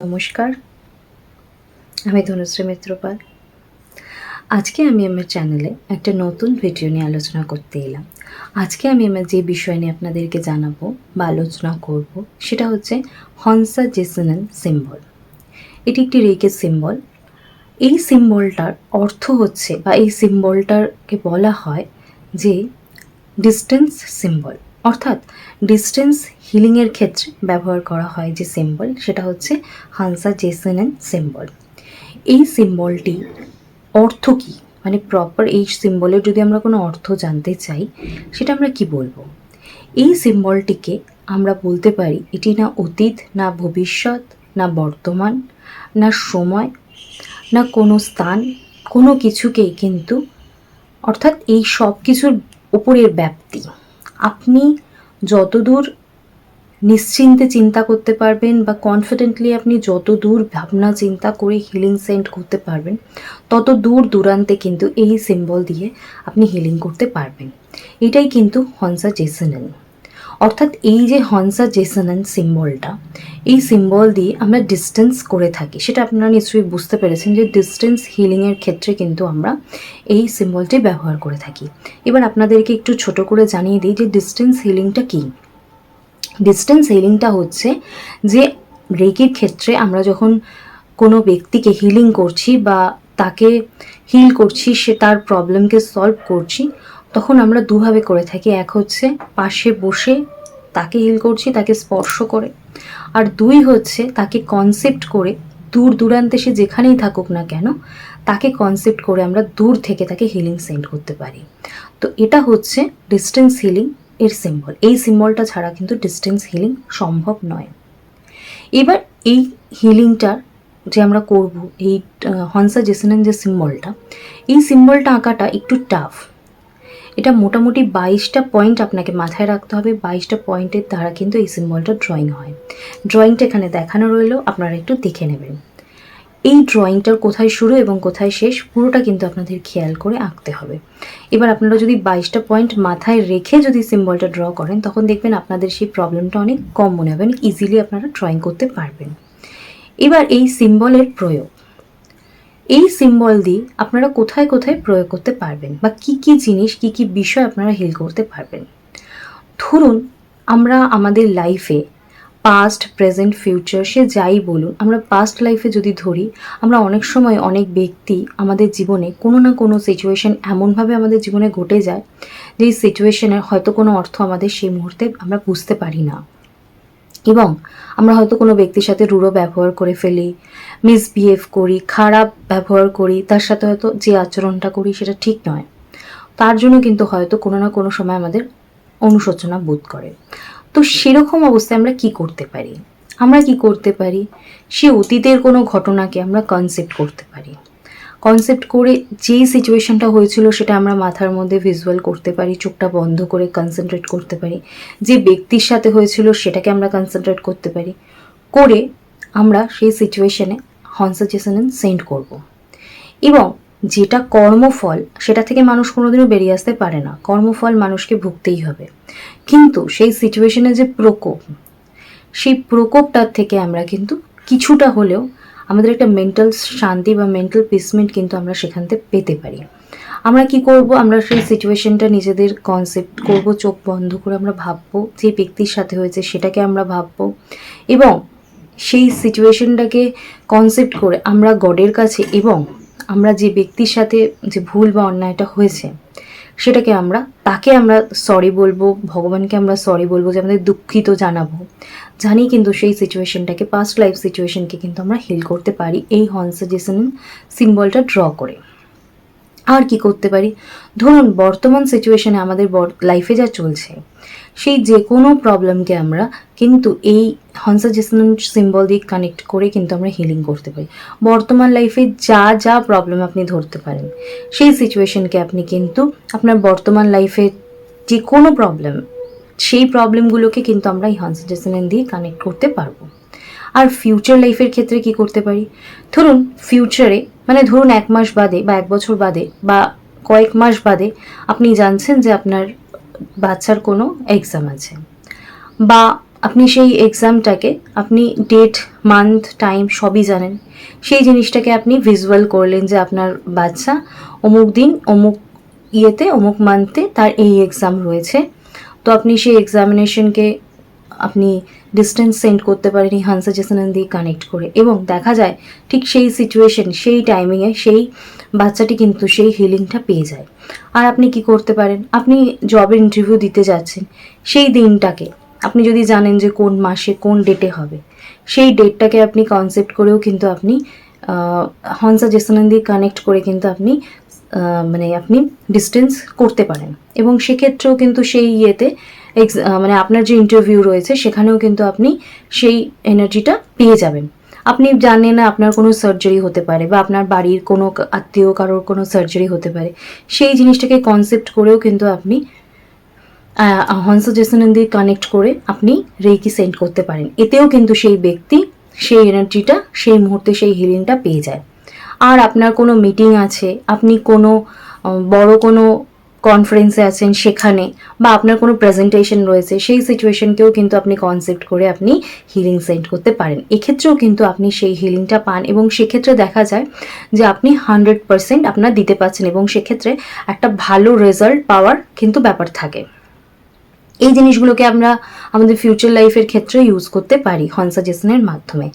নমস্কার। আমি ধনুশ্রী মিত্রপাল। আজকে আমি আমার চ্যানেলে একটা নতুন ভিডিও নিয়ে আলোচনা করতে এলাম। আজকে আমি আমার যে বিষয় নিয়ে আপনাদেরকে জানাব বা আলোচনা করব, সেটা হচ্ছে হনসা জেসনাল সিম্বল। এটি একটি রেকের সিম্বল। এই সিম্বলটার অর্থ হচ্ছে বা এই সিম্বলটাকে বলা হয় যে ডিস্টেন্স সিম্বল। অর্থাৎ ডিস্টেন্স হিলিংয়ের ক্ষেত্রে ব্যবহার করা হয় যে সিম্বল সেটা হচ্ছে হানসা জেসেনেন সিম্বল এই সিম্বলটি অর্থ কী? মানে প্রপার এই সিম্বলের যদি আমরা কোনো অর্থ জানতে চাই, সেটা আমরা কি বলব? এই সিম্বলটিকে আমরা বলতে পারি এটি না অতীত, না ভবিষ্যৎ, না বর্তমান, না সময়, না কোনো স্থান, কোনো কিছুকেই কিন্তু অর্থাৎ এই সব কিছুর উপরের ব্যাপ্তি। আপনি যতদূর নিশ্চিন্তে চিন্তা করতে পারবেন বা কনফিডেন্টলি আপনি যত দূর ভাবনা চিন্তা করে হিলিং সেন্ড করতে পারবেন তত দূর দূরান্তে কিন্তু এই সিম্বল দিয়ে আপনি হিলিং করতে পারবেন। এটাই কিন্তু হনসা জেসেনেন অর্থাৎ এই যে হনসা জেসেনেন সিম্বলটা, এই সিম্বল দিয়ে আমরা ডিস্টেন্স করে থাকি। সেটা আপনারা নিশ্চয়ই বুঝতে পেরেছেন যে ডিস্টেন্স হিলিংয়ের ক্ষেত্রে কিন্তু আমরা এই সিম্বলটি ব্যবহার করে থাকি। এবার আপনাদেরকে একটু ছোট করে জানিয়ে দিই যে ডিস্টেন্স হিলিংটা কী? ডিস্টেন্স হিলিংটা হচ্ছে যে রেকির ক্ষেত্রে আমরা যখন কোনো ব্যক্তিকে হিলিং করছি বা তাকে হিল করছি, সে তার প্রবলেমকে সলভ করছি তখন আমরা দুভাবে করে থাকি। এক হচ্ছে পাশে বসে তাকে হিল করছি, তাকে স্পর্শ করে। আর দুই হচ্ছে তাকে কনসেপ্ট করে দূর দূরান্তে সে যেখানেই থাকুক না কেন, তাকে কনসেপ্ট করে আমরা দূর থেকে তাকে হিলিং সেন্ড করতে পারি। তো এটা হচ্ছে ডিস্টেন্স হিলিং এর সিম্বল এই সিম্বলটা ছাড়া কিন্তু ডিস্টেন্স হিলিং সম্ভব নয়। এবার এই হিলিংটার যে আমরা করব, এই হনসা জেসেনেন যে সিম্বলটা এই সিম্বলটা আঁকাটা একটু টাফ এটা মোটামুটি বাইশটা পয়েন্ট আপনাকে মাথায় রাখতে হবে। বাইশটা পয়েন্টের দ্বারা কিন্তু এই সিম্বলটা ড্রয়িং হয়। ড্রয়িংটা এখানে দেখানো রইল, আপনারা একটু দেখে নেবেন। এই ড্রয়িংটার কোথায় শুরু এবং কোথায় শেষ, পুরোটা কিন্তু আপনাদের খেয়াল করে আঁকতে হবে। এবার আপনারা যদি বাইশটা পয়েন্ট মাথায় রেখে যদি সিম্বলটা ড্র করেন, তখন দেখবেন আপনাদের সেই প্রবলেমটা অনেক কম মনে হবে। ইজিলি আপনারা ড্রয়িং করতে পারবেন। এবার এই সিম্বলের প্রয়োগ। এই সিম্বল দিয়ে আপনারা কোথায় কোথায় প্রয়োগ করতে পারবেন বা কি কি জিনিস, কি কি বিষয় আপনারা হিল করতে পারবেন। ধরুন, আমরা আমাদের লাইফে পাস্ট প্রেজেন্ট ফিউচার সে যাই বলুন আমরা পাস্ট লাইফে যদি ধরি, আমরা অনেক সময় অনেক ব্যক্তি আমাদের জীবনে কোনো না কোনো সিচুয়েশন এমনভাবে আমাদের জীবনে ঘটে যায়, যে এই সিচুয়েশনের হয়তো কোনো অর্থ আমাদের সেই মুহূর্তে আমরা বুঝতে পারি না। এবং আমরা হয়তো কোনো ব্যক্তির সাথে রূঢ় ব্যবহার করে ফেলি মিসবিহেভ করি, খারাপ ব্যবহার করি, তার সাথে হয়তো যে আচরণটা করি সেটা ঠিক নয়। তার জন্য কিন্তু হয়তো কোনো না কোনো সময় আমাদের অনুশোচনা বোধ করে। তো সেরকম অবস্থায় আমরা কি করতে পারি? আমরা কি করতে পারি? সে অতীতের কোনো ঘটনাকে আমরা কনসেপ্ট করতে পারি। কনসেপ্ট করে যেই সিচুয়েশনটা হয়েছিল সেটা আমরা মাথার মধ্যে ভিজুয়াল করতে পারি, চোখটা বন্ধ করে কনসেন্ট্রেট করতে পারি। যে ব্যক্তির সাথে হয়েছিল সেটাকে আমরা কনসেন্ট্রেট করতে পারি। করে আমরা সেই সিচুয়েশনে হনসাজেশন সেন্ড করব। এবং যেটা কর্মফল, সেটা থেকে মানুষ কোনোদিনও বেরিয়ে আসতে পারে না। কর্মফল মানুষকে ভুগতেই হবে। কিন্তু সেই সিচুয়েশনে যে প্রকোপ, সেই প্রকোপটার থেকে আমরা কিন্তু কিছুটা হলেও আমাদের একটা মেন্টাল শান্তি বা মেন্টাল পিসমেন্ট কিন্তু আমরা সেখান থেকে পেতে পারি। আমরা কি করব? আমরা সেই সিচুয়েশনটা নিজেদের কনসেপ্ট করব, চোখ বন্ধ করে আমরা ভাববো, যে ব্যক্তির সাথে হয়েছে সেটাকে আমরা ভাববো এবং সেই সিচুয়েশনটাকে কনসেপ্ট করে আমরা গডের কাছে এবং আমরা যে ব্যক্তির সাথে যে ভুল বা অন্যায়টা হয়েছে সেটাকে আমরা, তাকে আমরা সরি বলব, ভগবানকে আমরা সরি বলব যে আমাদের দুঃখিত জানাব। জানি কিন্তু সেই সিচুয়েশনটাকে পাস্ট লাইফ সিচুয়েশনকে কিন্তু আমরা হিল করতে পারি। এই হনসাজেশন সিম্বলটা ড্র করে। আর কি করতে পারি? ধরুন, বর্তমান সিচুয়েশনে আমাদের লাইফে যা চলছে সেই যে কোনো প্রবলেমকে আমরা কিন্তু এই হনসাজেশন সিম্বল দিয়ে কানেক্ট করে কিন্তু আমরা হিলিং করতে পারি। বর্তমান লাইফে যা যা প্রবলেম আপনি ধরতে পারেন, সেই সিচুয়েশনকে আপনি কিন্তু আপনার বর্তমান লাইফে যে কোনো প্রবলেম সেই প্রবলেমগুলোকে কিন্তু আমরা এই হনসাজেশন দিয়ে কানেক্ট করতে পারব। আর ফিউচার লাইফের ক্ষেত্রে কি করতে পারি? ধরুন ফিউচারে মানে ধরুন এক মাস বাদে বা এক বছর বাদে বা কয়েক মাস বাদে আপনি জানছেন যে আপনার বাচ্চার কোনো এক্সাম আছে। বা আপনি সেই এক্সামটাকে আপনি ডেট মান্থ টাইম সবই জানেন। সেই জিনিসটাকে আপনি ভিজুয়াল করলেন যে আপনার বাচ্চা অমুক দিন, অমুক ইয়েতে, অমুক মান্থে তার এই এক্সাম রয়েছে। তো আপনি সেই এক্সামিনেশনকে আপনি ডিস্টেন্স সেন্ড করতে পারেন এই হান সাজেশন দিয়ে কানেক্ট করে। এবং দেখা যায়, ঠিক সেই সিচুয়েশন সেই টাইমিংয়ে সেই বাচ্চাটি কিন্তু সেই হিলিংটা পেয়ে যায়। আর আপনি কি করতে পারেন? আপনি জবের ইন্টারভিউ দিতে যাচ্ছেন, সেই দিনটাকে আপনি যদি জানেন যে কোন মাসে কোন ডেটে হবে, সেই ডেটটাকে আপনি কনসেপ্ট করেও কিন্তু আপনি হনসা জেসনান দিয়ে কানেক্ট করে কিন্তু আপনি মানে আপনি ডিস্টেন্স করতে পারেন। এবং সেক্ষেত্রেও কিন্তু সেই ইয়েতে মানে আপনার যে ইন্টারভিউ রয়েছে, সেখানেও কিন্তু আপনি সেই এনার্জিটা পেয়ে যাবেন। আপনি জানেন না আপনার কোনো সার্জারি হতে পারে বা আপনার বাড়ির কোনো আত্মীয় কারোর কোনো সার্জারি হতে পারে। সেই জিনিসটাকে কনসেপ্ট করেও কিন্তু আপনি হনসাজেশন দিয়ে কানেক্ট করে আপনি রেকি সেন্ড করতে পারেন। এতেও কিন্তু সেই ব্যক্তি সেই এনার্জিটা সেই মুহূর্তে সেই হিলিংটা পেয়ে যায়। আর আপনার কোনো মিটিং আছে, আপনি কোনো বড় কোনো কনফারেন্সে আছেন সেখানে, বা আপনার কোনো প্রেজেন্টেশন রয়েছে, সেই সিচুয়েশনকেও কিন্তু আপনি কনসেপ্ট করে আপনি হিলিং সেন্ড করতে পারেন। এক্ষেত্রেও কিন্তু আপনি সেই হিলিংটা পান এবং সেক্ষেত্রে দেখা যায় যে আপনি হান্ড্রেড পারসেন্ট আপনার দিতে পারছেন এবং সেক্ষেত্রে একটা ভালো রেজাল্ট পাওয়ার কিন্তু ব্যাপার থাকে। এই জিনিসগুলোকে আমরা আমাদের ফিউচার লাইফের ক্ষেত্রে ইউজ করতে পারি হনসাজেশনের মাধ্যমে।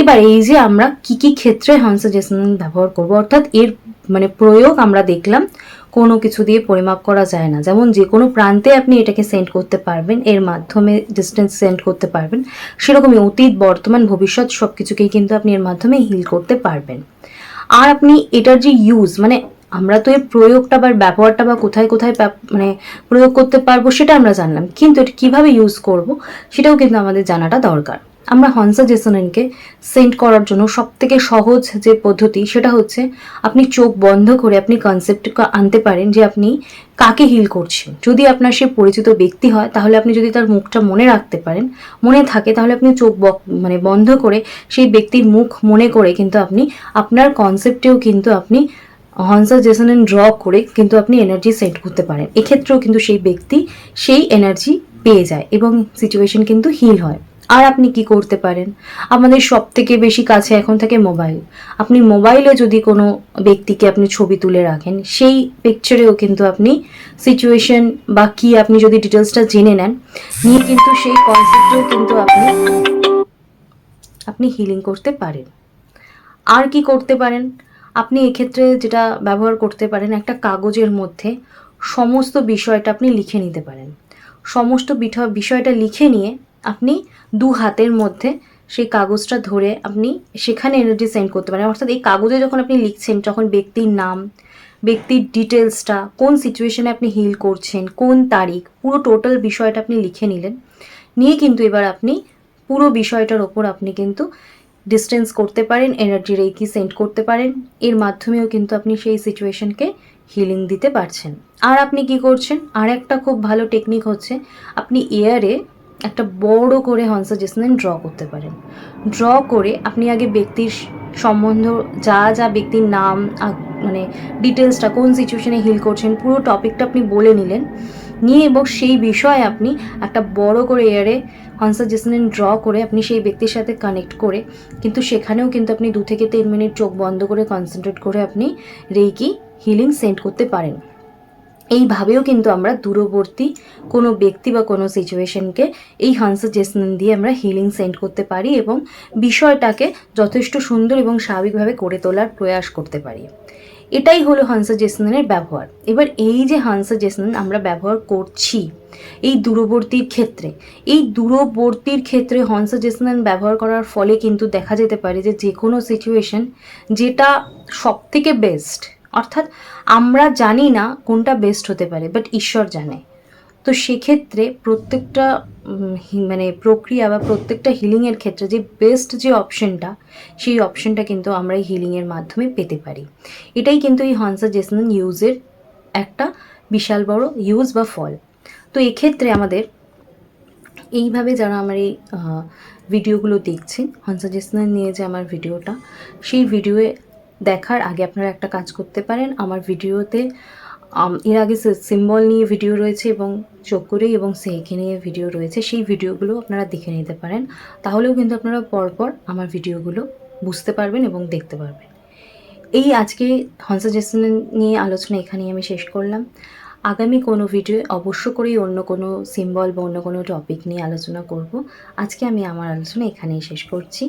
এবার এই যে আমরা কি কি ক্ষেত্রে হনসাজেশন ব্যবহার করব, অর্থাৎ এর মানে প্রয়োগ আমরা দেখলাম কোনো কিছু দিয়ে পরিমাপ করা যায় না। যেমন যে কোনো প্রান্তে আপনি এটাকে সেন্ড করতে পারবেন, এর মাধ্যমে ডিস্টেন্স সেন্ড করতে পারবেন। সেরকমই অতীত, বর্তমান, ভবিষ্যৎ সব কিছুকেই কিন্তু আপনি এর মাধ্যমে হিল করতে পারবেন। আর আপনি এটার যে ইউজ মানে আমরা তো এর প্রয়োগটা বা ব্যবহারটা বা কোথায় কোথায় মানে প্রয়োগ করতে পারব সেটা আমরা জানলাম। কিন্তু এটা কীভাবে ইউজ করব, সেটাও কিন্তু আমাদের জানাটা দরকার। আমরা হনসা জেসনকে সেন্ট করার জন্য সব থেকে সহজ যে পদ্ধতি সেটা হচ্ছে আপনি চোখ বন্ধ করে আপনি কনসেপ্ট আনতে পারেন যে আপনি কাকে হিল করছেন। যদি আপনার সে পরিচিত ব্যক্তি হয়, তাহলে আপনি যদি তার মুখটা মনে রাখতে পারেন, মনে থাকে, তাহলে আপনি চোখ মানে বন্ধ করে সেই ব্যক্তির মুখ মনে করে কিন্তু আপনি, আপনার কনসেপ্টেও কিন্তু আপনি হনসা জেসনেন ড্র করে কিন্তু আপনি এনার্জি সেট করতে পারেন। এক্ষেত্রেও কিন্তু সেই ব্যক্তি সেই এনার্জি পেয়ে যায় এবং সিচুয়েশন কিন্তু হিল হয়। আর আপনি কি করতে পারেন? আমাদের সব থেকে বেশি কাছে এখন থাকে মোবাইল। আপনি মোবাইলে যদি কোনো ব্যক্তিকে আপনি ছবি তুলে রাখেন, সেই পিকচারেও কিন্তু আপনি সিচুয়েশন বা কি আপনি যদি ডিটেলসটা জেনে নেন, নিয়ে কিন্তু সেই কনসেপ্টেও কিন্তু আপনি আপনি হিলিং করতে পারেন। আর কি করতে পারেন? আপনি এক্ষেত্রে যেটা ব্যবহার করতে পারেন, একটা কাগজের মধ্যে সমস্ত বিষয়টা আপনি লিখে নিতে পারেন। সমস্ত বিষয়টা লিখে নিয়ে আপনি দু হাতের মধ্যে সেই কাগজটা ধরে আপনি সেখানে এনার্জি সেন্ড করতে পারেন। অর্থাৎ এই কাগজে যখন আপনি লিখছেন তখন ব্যক্তির নাম, ব্যক্তির ডিটেলসটা কোন সিচুয়েশনে আপনি হিল করছেন, কোন তারিখ, পুরো টোটাল বিষয়টা আপনি লিখে নিলেন। নিয়ে কিন্তু এবার আপনি পুরো বিষয়টার ওপর আপনি কিন্তু ডিস্টেন্স করতে পারেন এনার্জি রেকি সেন্ড করতে পারেন। এর মাধ্যমেও কিন্তু আপনি সেই সিচুয়েশনকে হিলিং দিতে পারছেন। আর আপনি কি করছেন? আর একটা খুব ভালো টেকনিক হচ্ছে, আপনি এয়ারে একটা বড় করে হনসাজেশন ড্র করতে পারেন। ড্র করে আপনি আগে ব্যক্তির সম্বন্ধ, যা যা ব্যক্তির নাম মানে ডিটেলসটা কোন সিচুয়েশনে হিল করছেন, পুরো টপিকটা আপনি বলে নিলেন। নিয়ে এবং সেই বিষয়ে আপনি একটা বড় করে এয়ারে কনসাজেশন ড্র করে আপনি সেই ব্যক্তির সাথে কানেক্ট করে, কিন্তু সেখানেও কিন্তু আপনি দু থেকে তিন মিনিট চোখ বন্ধ করে কনসেন্ট্রেট করে আপনি রেকি হিলিং সেন্ড করতে পারেন। এইভাবেও কিন্তু আমরা দূরবর্তী কোনো ব্যক্তি বা কোনো সিচুয়েশনকে এই হানসাজেশন দিয়ে আমরা হিলিং সেন্ড করতে পারি এবং বিষয়টাকে যথেষ্ট সুন্দর এবং স্বাভাবিকভাবে করে তোলার প্রয়াস করতে পারি। এটাই হলো হানসাজেশনের ব্যবহার। এবার এই যে হানসাজেশন আমরা ব্যবহার করছি, এই দূরবর্তীর ক্ষেত্রে, এই দূরবর্তীর ক্ষেত্রে হানসাজেশন ব্যবহার করার ফলে কিন্তু দেখা যেতে পারে যে যে কোনো সিচুয়েশন যেটা সব থেকে বেস্ট অর্থাৎ আমরা জানি না কোনটা বেস্ট হতে পারে বাট ঈশ্বর জানে। তো সেক্ষেত্রে প্রত্যেকটা মানে প্রক্রিয়া বা প্রত্যেকটা হিলিংয়ের ক্ষেত্রে যে বেস্ট যে অপশনটা সেই অপশনটা কিন্তু আমরা এই হিলিংয়ের মাধ্যমে পেতে পারি। এটাই কিন্তু এই হনসা জেসন ইউজের একটা বিশাল বড় ইউজ বা ফল। তো এক্ষেত্রে আমাদের এইভাবে যারা আমার এই ভিডিওগুলো দেখছেন হনসাজেশনাল নিয়ে যে আমার ভিডিওটা সেই ভিডিওয়ে দেখার আগে আপনারা একটা কাজ করতে পারেন। আমার ভিডিওতে এর আগে সিম্বল নিয়ে ভিডিও রয়েছে এবং চক্করে এবং সেঁকে নিয়ে ভিডিও রয়েছে, সেই ভিডিওগুলো আপনারা দেখে নিতে পারেন। তাহলেও কিন্তু আপনারা পরপর আমার ভিডিওগুলো বুঝতে পারবেন এবং দেখতে পারবেন। এই আজকে হনসাজেশন নিয়ে আলোচনা এখানেই আমি শেষ করলাম। আগামী কোনো ভিডিও অবশ্য করেই অন্য কোনো সিম্বল বা অন্য কোনো টপিক নিয়ে আলোচনা করব। আজকে আমি আমার আলোচনা এখানেই শেষ করছি।